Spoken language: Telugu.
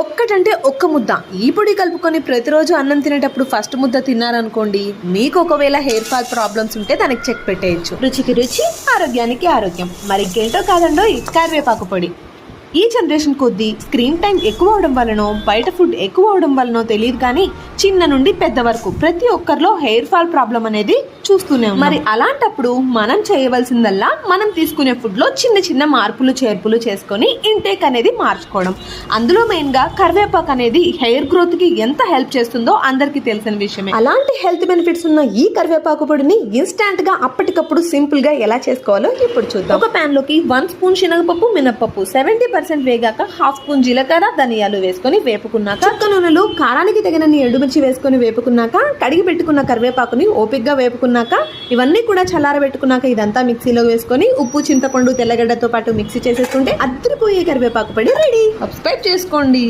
ఒక్కటంటే ఒక్క ముద్ద. ఈ పొడి కలుపుకొని ప్రతిరోజు అన్నం తినేటప్పుడు ఫస్ట్ ముద్ద తిన్నారనుకోండి మీకు ఒకవేళ హెయిర్ ఫాల్ ప్రాబ్లమ్స్ ఉంటే దానికి చెక్ పెట్టేయచ్చు. రుచికి రుచి ఆరోగ్యానికి ఆరోగ్యం. మరి ఇంకేంటో కాదండో కరివేపాకు పొడి. ఈ జనరేషన్ కొద్దీ స్క్రీన్ టైం ఎక్కువ అవడం వలనో బయట ఫుడ్ ఎక్కువ అవడం వలనో తెలియదు కానీ చిన్న నుండి పెద్ద వరకు ప్రతి ఒక్కరిలో హెయిర్ ఫాల్ ప్రాబ్లం అనేది చూస్తూనే. మరి అలాంటప్పుడు మనం చేయవలసిందల్లా మనం తీసుకునే ఫుడ్లో చిన్న చిన్న మార్పులు చేర్పులు చేసుకొని ఇంటేక్ అనేది మార్చుకోవడం. అందులో మెయిన్గా కరివేపాకు అనేది హెయిర్ గ్రోత్కి ఎంత హెల్ప్ చేస్తుందో అందరికీ తెలిసిన విషయమే. అలాంటి హెల్త్ బెనిఫిట్స్ ఉన్న ఈ కరివేపాకు పొడిని ఇన్స్టాంట్గా అప్పటికప్పుడు సింపుల్గా ఎలా చేసుకోవాలో ఇప్పుడు చూద్దాం. ఒక పాన్లోకి వన్ స్పూన్ శనగపప్పు మినపప్పు సెవెంటీ పర్సెంట్ వేగాక హాఫ్ స్పూన్ జీలకర్ర ధనియాలు వేసుకొని వేపుకున్నాక నూనెలో కారానికి తగినన్ని ఎండుమిర్చి వేసుకొని వేపుకున్నాక కడిగి పెట్టుకున్న కరివేపాకుని ఓపిక్గా వేపుకున్నాక ఇవన్నీ కూడా చల్లారబెట్టుకున్నాక ఇదంతా మిక్సీలో వేసుకొని ఉప్పు చింతపండు తెల్లగడ్డతో పాటు మిక్సీ చేసేసుకుంటే అద్దరిపోయే కరివేపాకు పడి రెడీ. సబ్స్క్రైబ్ చేసుకోండి.